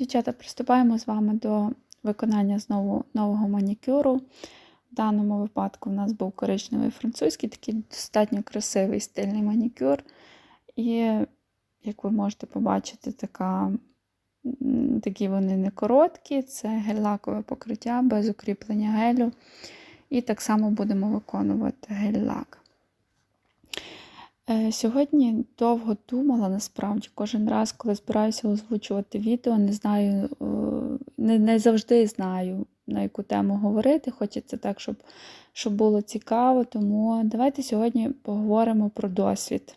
Дівчата, приступаємо з вами до виконання знову нового манікюру. В даному випадку в нас був коричневий французький, такий достатньо красивий стильний манікюр. І, як ви можете побачити, така, такі вони не короткі, це гель-лакове покриття без укріплення гелю. І так само будемо виконувати гель-лак. Е, Сьогодні довго думала насправді кожен раз, коли збираюся озвучувати відео, не знаю, е, не, не завжди знаю, на яку тему говорити. Хочеться так, щоб, щоб було цікаво. Тому давайте сьогодні поговоримо про досвід,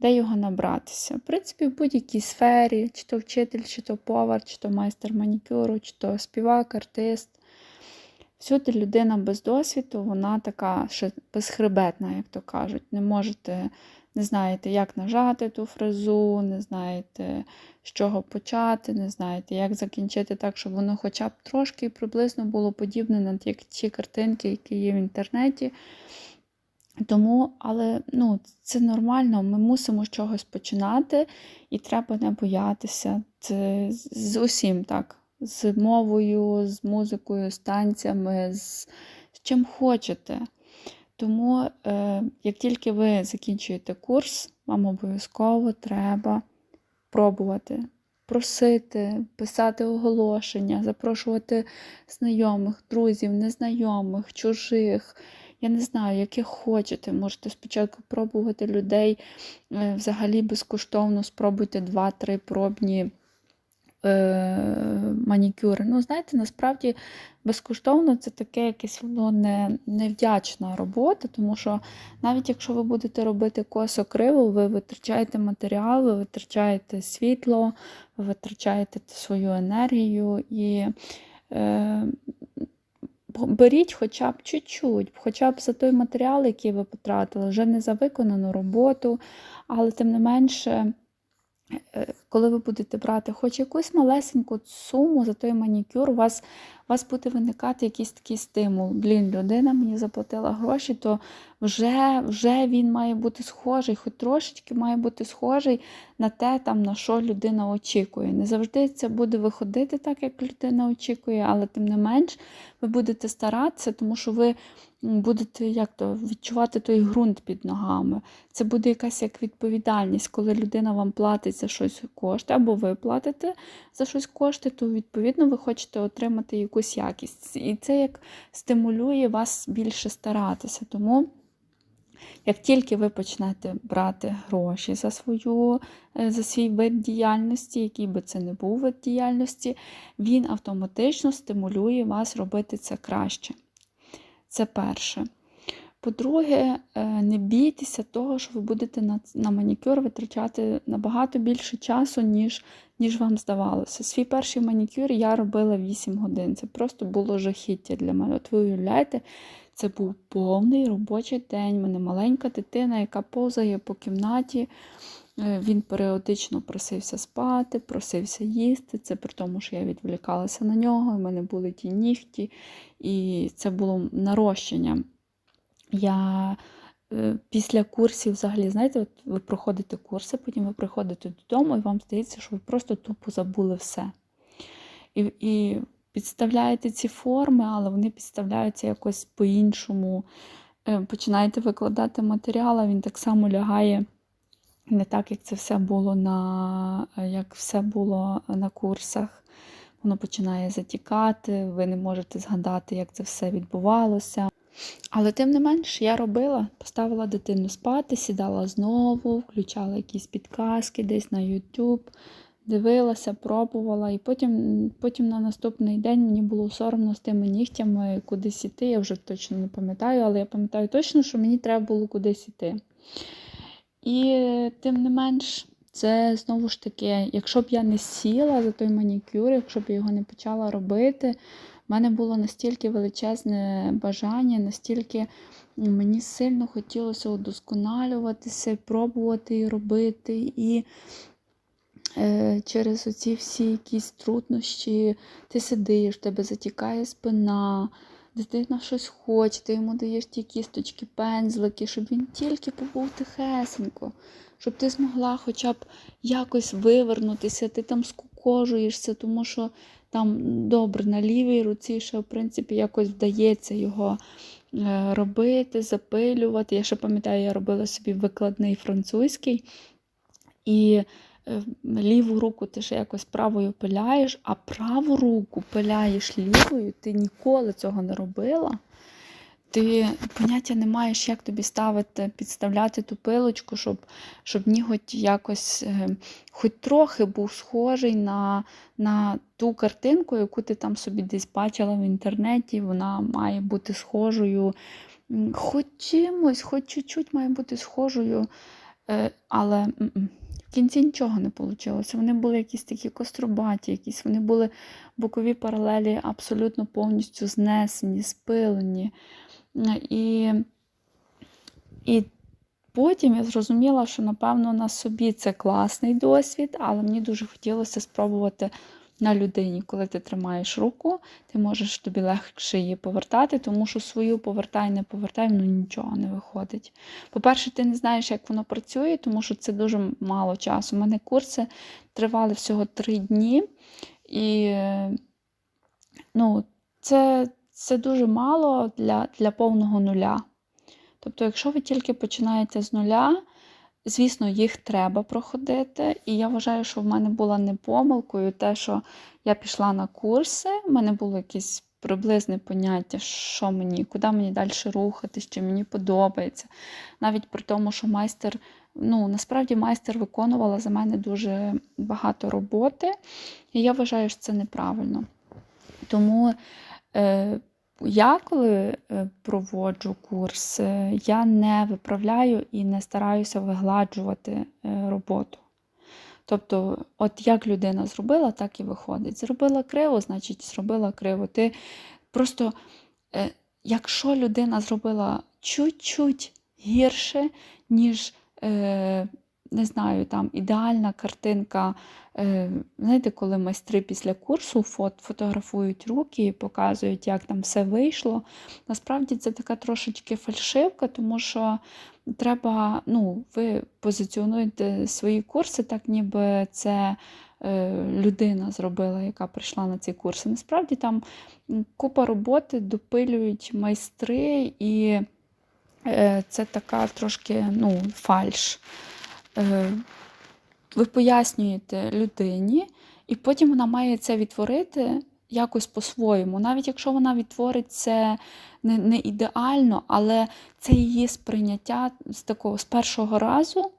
де його набратися. В принципі, в будь-якій сфері, чи то вчитель, чи то повар, чи то майстер манікюру, чи то співак, артист. Всюди людина без досвіду, вона така ще безхребетна, як то кажуть. Не можете, не знаєте, як нажати ту фразу, не знаєте, з чого почати, не знаєте, як закінчити так, щоб воно хоча б трошки приблизно було подібне на ті, картинки, які є в інтернеті. Тому, але ну, це нормально, ми мусимо з чогось починати, і треба не боятися. Це з усім так з мовою, з музикою, з танцями, з, чим хочете. Тому, е, як тільки ви закінчуєте курс, вам обов'язково треба пробувати, просити, писати оголошення, запрошувати знайомих, друзів, незнайомих, чужих. Я не знаю, яких хочете. Можете спочатку пробувати людей е, взагалі безкоштовно, спробуйте 2-3 пробні манікюри. Ну, знаєте, насправді безкоштовно це таке якесь воно не, невдячна робота, тому що навіть якщо ви будете робити косо криво, ви витрачаєте матеріал, ви витрачаєте світло, ви витрачаєте свою енергію і. Е, Беріть хоча б чуть-чуть, хоча б за той матеріал, який ви потратили, вже не за виконану роботу, але тим не менше Е, коли ви будете брати хоч якусь малесеньку суму за той манікюр, у вас у вас буде виникати якийсь такий стимул. Блін, людина мені заплатила гроші, то вже вже він має бути схожий, хоч трошечки має бути схожий на те, там, на що людина очікує. Не завжди це буде виходити так, як людина очікує, але тим не менш ви будете старатися, тому що ви будете як то, відчувати той ґрунт під ногами. Це буде якась як відповідальність, коли людина вам платить за щось кошти, або ви платите за щось кошти, то відповідно ви хочете отримати якусь якість. І це як стимулює вас більше старатися. Тому. Як тільки ви почнете брати гроші за свою, е, за свій вид діяльності, який би це не був вид діяльності, він автоматично стимулює вас робити це краще. Це перше. По-друге, е, не бійтеся того, що ви будете на на манікюр витрачати набагато більше часу, ніж ніж вам здавалося. Свій перший манікюр я робила 8 годин. Це просто було жахіття для мене. От ви уявляєте, це був повний робочий день. У мене маленька дитина, яка повзає по кімнаті. Е, він періодично просився спати, просився їсти. Це при тому, що я відволікалася на нього, в мене були ті нігті, і це було нарощення. Я е, після курсів, взагалі, знаєте, от ви проходите курси, потім ви приходите додому, і вам здається, що ви просто тупо забули все. І і підставляєте ці форми, але вони підставляються якось по-іншому. Е, починаєте викладати матеріал, а він так само лягає не так, як це все було на як все було на курсах. Воно починає затікати, ви не можете згадати, як це все відбувалося. Але тим не менш, я робила, поставила дитину спати, сідала знову, включала якісь підказки десь на YouTube, дивилася, пробувала. І потім потім на наступний день мені було соромно з тими нігтями кудись іти. Я вже точно не пам'ятаю, але я пам'ятаю точно, що мені треба було кудись іти. І тим не менш, це знову ж таки, якщо б я не сіла за той манікюр, якщо б я його не почала робити, в мене було настільки величезне бажання, настільки мені сильно хотілося удосконалюватися, пробувати і робити. І е, через оці всі якісь труднощі ти сидиш, в тебе затікає спина дитина щось хоче, ти йому даєш ті кісточки, пензлики, щоб він тільки побув тихесенько, щоб ти змогла хоча б якось вивернутися, ти там ухожуєшся, тому що там добре на лівій руці ще, в принципі, якось вдається його е, робити, запилювати. Я ще пам'ятаю, я робила собі викладний французький. І е, ліву руку ти ще якось правою пиляєш, а праву руку пиляєш лівою, ти ніколи цього не робила. Ти поняття не маєш, як тобі ставити, підставляти ту пилочку, щоб щоб ніготь якось е, хоч трохи був схожий на на ту картинку, яку ти там собі десь бачила в інтернеті. Вона має бути схожою. Хоч чимось, хоч чуть-чуть має бути схожою. Е, але в кінці нічого не вийшло. Вони були якісь такі кострубаті, якісь, вони були бокові паралелі абсолютно повністю знесені, спилені. І і потім я зрозуміла, що, напевно, на собі це класний досвід, але мені дуже хотілося спробувати на людині. Коли ти тримаєш руку, ти можеш тобі легше її повертати, тому що свою повертай, не повертай, ну нічого не виходить. По-перше, ти не знаєш, як воно працює, тому що це дуже мало часу. У мене курси тривали всього три дні. І ну, це це дуже мало для, для повного нуля. Тобто, якщо ви тільки починаєте з нуля, звісно, їх треба проходити. І я вважаю, що в мене була не помилкою те, що я пішла на курси, в мене було якесь приблизне поняття, що мені, куди мені далі рухатись, чи мені подобається. Навіть при тому, що майстер, ну, насправді майстер виконувала за мене дуже багато роботи, і я вважаю, що це неправильно. Тому Е, я, коли е, проводжу курс, е, я не виправляю і не стараюся вигладжувати роботу. Тобто, от як людина зробила, так і виходить. Зробила криво, значить, зробила криво. Ти просто, якщо людина зробила чуть-чуть гірше, ніж не знаю, там ідеальна картинка. Е, знаєте, коли майстри після курсу фот, фотографують руки і показують, як там все вийшло. Насправді це така трошечки фальшивка, тому що треба, ну, ви позиціонуєте свої курси, так ніби це. Е, людина зробила, яка прийшла на ці курси. Насправді там купа роботи допилюють майстри, і е, це така трошки ну, фальш. Е, ви пояснюєте людині, і потім вона має це відтворити якось по-своєму. Навіть якщо вона відтворить це не не ідеально, але це її сприйняття з такого з першого разу.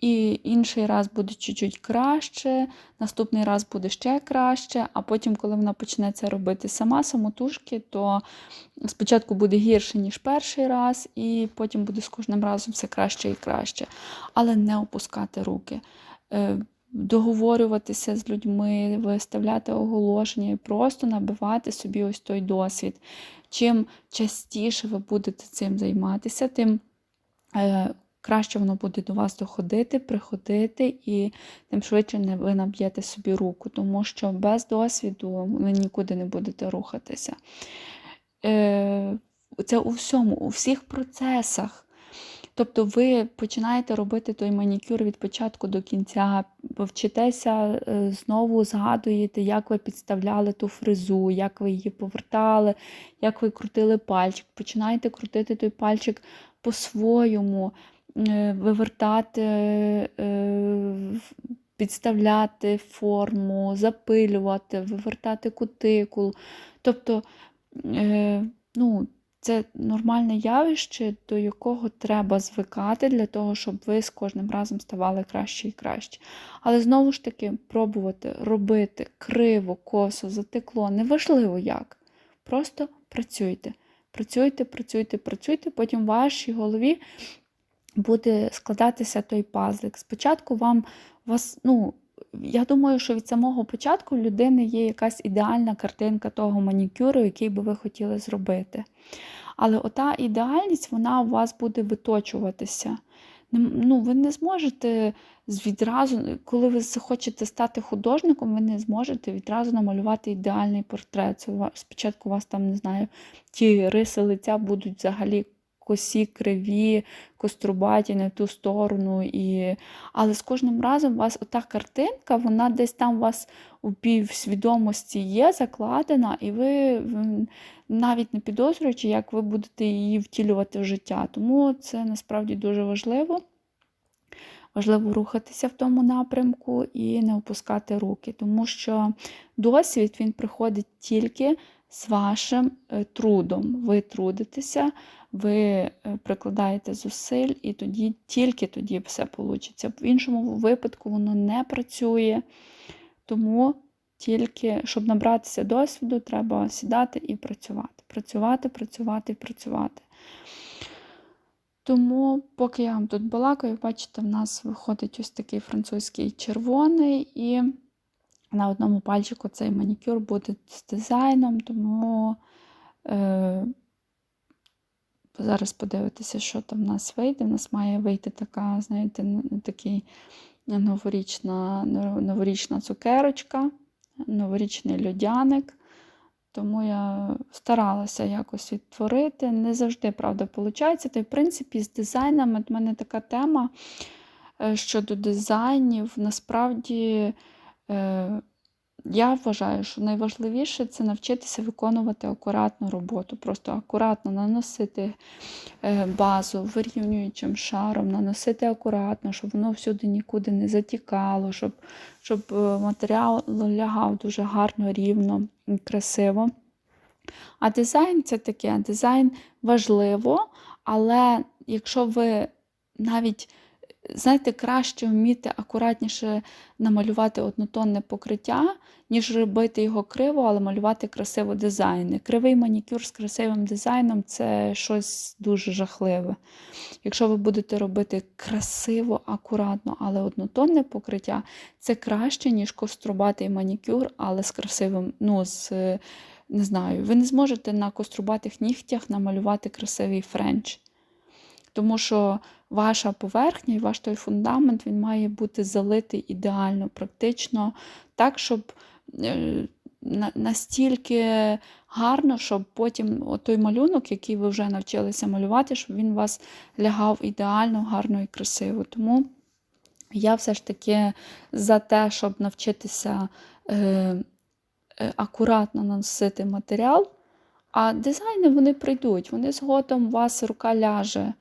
І інший раз буде чуть-чуть краще, наступний раз буде ще краще, а потім, коли вона почне це робити сама, самотужки, то спочатку буде гірше, ніж перший раз, і потім буде з кожним разом все краще і краще. Але не опускати руки, е, договорюватися з людьми, виставляти оголошення і просто набивати собі ось той досвід. Чим частіше ви будете цим займатися, тим е, краще воно буде до вас доходити, приходити, і тим швидше ви наб'єте собі руку, тому що без досвіду ви нікуди не будете рухатися. Е, це у всьому, у всіх процесах. Тобто ви починаєте робити той манікюр від початку до кінця, вчитеся, е, знову згадуєте, як ви підставляли ту фрезу, як ви її повертали, як ви крутили пальчик. Починаєте крутити той пальчик по-своєму. Е, вивертати, е, підставляти форму, запилювати, вивертати кутикул. Тобто, е, ну, це нормальне явище, до якого треба звикати для того, щоб ви з кожним разом ставали краще і краще. Але знову ж таки, пробувати робити криво, косо, затекло, неважливо як. Просто працюйте. Працюйте, працюйте, працюйте, потім в вашій голові буде складатися той пазлик. Спочатку вам вас, ну, я думаю, що від самого початку в людини є якась ідеальна картинка того манікюру, який би ви хотіли зробити. Але ота ідеальність, вона у вас буде виточуватися. Ну, Ви не зможете відразу, коли ви захочете стати художником, ви не зможете відразу намалювати ідеальний портрет. Спочатку у вас там, не знаю, ті риси лиця будуть взагалі косі, криві, кострубаті, не в ту сторону. І... Але з кожним разом у вас ота картинка, вона десь там у вас у півсвідомості є закладена, і ви навіть не підозрюючи, як ви будете її втілювати в життя. Тому це насправді дуже важливо. Важливо рухатися в тому напрямку і не опускати руки, тому що досвід він приходить тільки з вашим е, трудом. Ви трудитеся, ви е, прикладаєте зусиль, і тоді тільки тоді все вийде. В іншому випадку воно не працює. Тому тільки, щоб набратися досвіду, треба сідати і працювати. Працювати, працювати і працювати. Тому, поки я вам тут балакаю, бачите, в нас виходить ось такий французький червоний, і на одному пальчику цей манікюр буде з дизайном, тому е, зараз подивитися, що там в нас вийде. У нас має вийти така, знаєте, такий новорічна, новорічна цукерочка, новорічний льодяник. Тому я старалася якось відтворити. Не завжди, правда, виходить. Та в принципі, з дизайнами в мене така тема е, щодо дизайнів. Насправді, я вважаю, що найважливіше це навчитися виконувати акуратну роботу. Просто акуратно наносити е, базу вирівнюючим шаром, наносити акуратно, щоб воно всюди нікуди не затікало, щоб щоб матеріал лягав дуже гарно, рівно красиво. А дизайн це таке, дизайн важливо, але якщо ви навіть знаєте, краще вміти акуратніше намалювати однотонне покриття, ніж робити його криво, але малювати красиво дизайни. Кривий манікюр з красивим дизайном це щось дуже жахливе. Якщо ви будете робити красиво, акуратно, але однотонне покриття, це краще, ніж кострубатий манікюр, але з красивим, ну, з. Не знаю, ви не зможете на кострубатих нігтях намалювати красивий френч. Тому що ваша поверхня і ваш той фундамент він має бути залитий ідеально, практично так, щоб е, настільки гарно, щоб потім той малюнок, який ви вже навчилися малювати, щоб він вас лягав ідеально, гарно і красиво. Тому я все ж таки за те, щоб навчитися е, е, акуратно наносити матеріал. А дизайни вони прийдуть, вони згодом у вас рука ляже.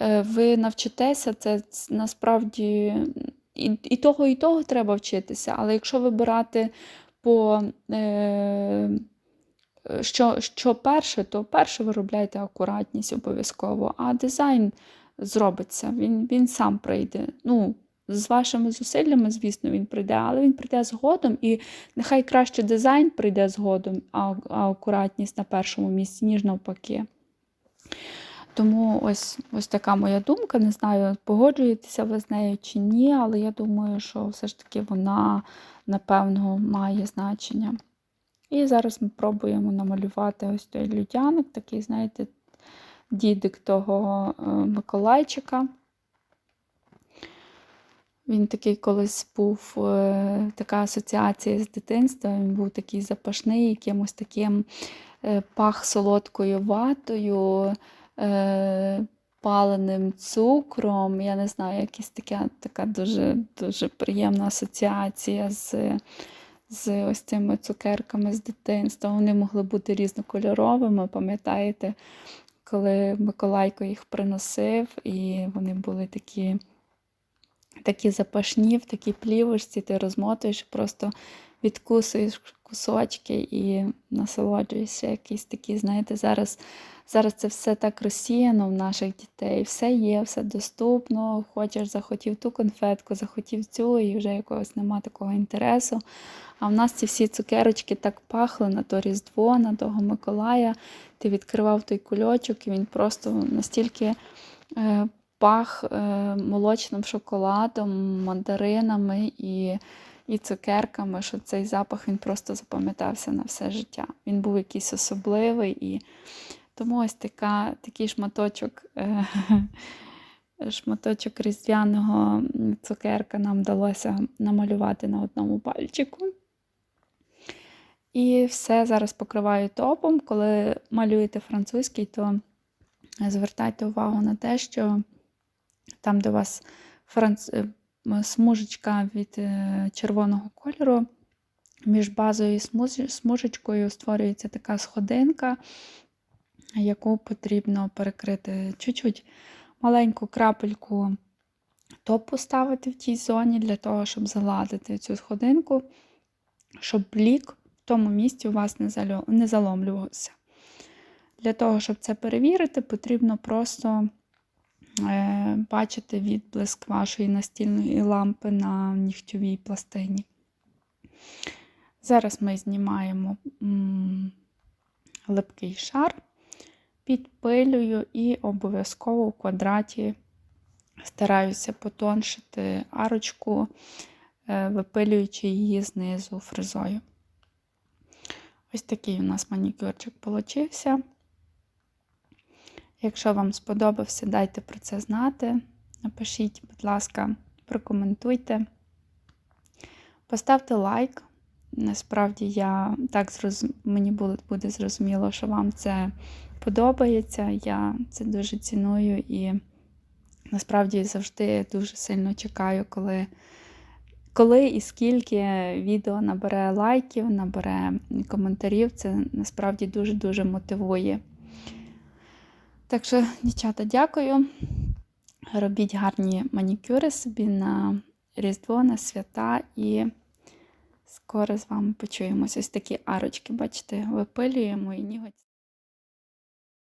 Е, ви навчитеся, це насправді і і того, і того треба вчитися. Але якщо вибирати по е, що що перше, то перше виробляйте акуратність обов'язково, а дизайн зробиться, він він сам прийде. Ну, З вашими зусиллями, звісно, він прийде, але він прийде згодом, і нехай краще дизайн прийде згодом, а, акуратність на першому місці, ніж навпаки. Тому ось ось така моя думка. Не знаю, погоджуєтеся ви з нею чи ні, але я думаю, що все ж таки вона, напевно, має значення. І зараз ми пробуємо намалювати ось той людяник, такий, знаєте, дідик того е, Миколайчика. Він такий колись був е, така асоціація з дитинства, він був такий запашний, якимось таким е, пах солодкою ватою. Е, паленим цукром. Я не знаю, якась така така дуже дуже приємна асоціація з з ось цими цукерками з дитинства. Вони могли бути різнокольоровими, пам'ятаєте, коли Миколайко їх приносив, і вони були такі такі запашні, в такій плівочці, ти розмотуєш, просто відкусуєш кусочки і насолоджуєшся. Якісь такі, знаєте, зараз Зараз це все так розсіяно в наших дітей, все є, все доступно. Хочеш, захотів ту конфетку, захотів цю, і вже якогось нема такого інтересу. А в нас ці всі цукерочки так пахли на то Різдво, на того Миколая. Ти відкривав той кульочок, і він просто настільки е, пах е, молочним шоколадом, мандаринами і і цукерками, що цей запах він просто запам'ятався на все життя. Він був якийсь особливий. і тому ось така, такий шматочок е, шматочок різдвяного цукерка нам вдалося намалювати на одному пальчику. І все зараз покриваю топом. Коли малюєте французький, то звертайте увагу на те, що там, де у вас франц... е, смужечка від е, червоного кольору, між базою і смужечкою створюється така сходинка, яку потрібно перекрити чуть-чуть маленьку крапельку топ поставити в тій зоні для того, щоб загладити цю сходинку, щоб блік в тому місці у вас не, заломлювався. Для того, щоб це перевірити, потрібно просто бачити відблиск вашої настільної лампи на нігтьовій пластині. Зараз ми знімаємо липкий шар, підпилюю і обов'язково у квадраті стараюся потоншити арочку, е, випилюючи її знизу фрезою. Ось такий у нас манікюрчик получився. Якщо вам сподобався, дайте про це знати. Напишіть, будь ласка, прокоментуйте. Поставте лайк. Насправді я так зроз... мені буде зрозуміло, що вам це подобається. Я це дуже ціную і насправді завжди дуже сильно чекаю, коли, коли і скільки відео набере лайків, набере коментарів. Це насправді дуже-дуже мотивує. Так що, дівчата, дякую. Робіть гарні манікюри собі на Різдво, на свята і скоро з вами почуємося. Ось такі арочки, бачите, випилюємо і ніготь.